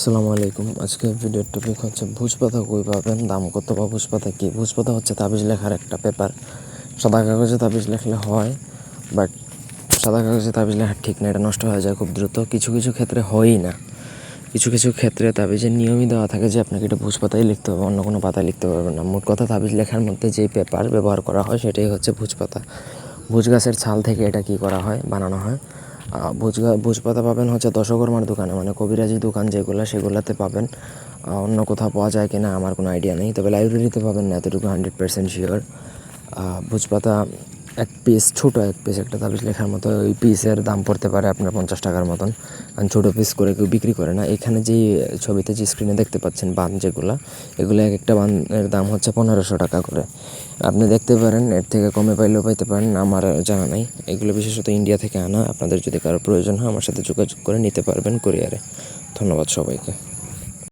আসসালামু আলাইকুম। আজকে ভিডিওর টপিক হচ্ছে ভুজ পাতা কই পাবেন, দাম কত বা ভুজ পাতা কী? ভুজ পাতা হচ্ছে তাবিজ লেখার একটা পেপার সাদা কাগজে তাবিজ লেখলে হয় বাট সাদা কাগজে তাবিজ লেখা ঠিক না, এটা নষ্ট হয়ে যায় খুব দ্রুত। কিছু কিছু ক্ষেত্রে হয়ই না। কিছু কিছু ক্ষেত্রে তাবিজের নিয়মই দেওয়া থাকে যে আপনাকে এটা ভুজ পাতাই লিখতে হবে, অন্য কোনো পাতায় লিখতে পারবেন না। মোট কথা তাবিজ লেখার মধ্যে যেই পেপার ব্যবহার করা হয় সেটাই হচ্ছে ভুজ পাতা ভুজ গাছের ছাল থেকে এটা কি করা হয়, বানানো হয়। ভুজ পাতা পাবেন হচ্ছে দশকর্মার দোকানে মানে কবিরাজি দোকান যেগুলো, সেগুলোতে পাবেন। অন্য কোথাও পাওয়া যায় কি না আমার কোনো আইডিয়া নেই, তবে লাইব্রেরিতে পাবেন না, এতটুকু হান্ড্রেড পার্সেন্ট শিওর ভুজ পাতা এক পিস ছোটো এক পিস একটা তাবিজ লেখার মতো। ওই পিসের দাম পড়তে পারে আপনার পঞ্চাশ টাকার মতন। কারণ ছোটো পিস করে কেউ বিক্রি করে না। এখানে যেই ছবিতে যে স্ক্রিনে দেখতে পাচ্ছেন বান যেগুলো, এগুলো এক একটা বানের দাম হচ্ছে পনেরোশো টাকা করে। আপনি দেখতে পারেন, এর থেকে কমে পাইলেও পাইতে পারেন, আমার জানা নাই। এগুলো বিশেষত ইন্ডিয়া থেকে আনা। আপনাদের যদি কারও প্রয়োজন হয়, আমার সাথে যোগাযোগ করে নিতে পারবেন কোরিয়ারে ধন্যবাদ সবাইকে।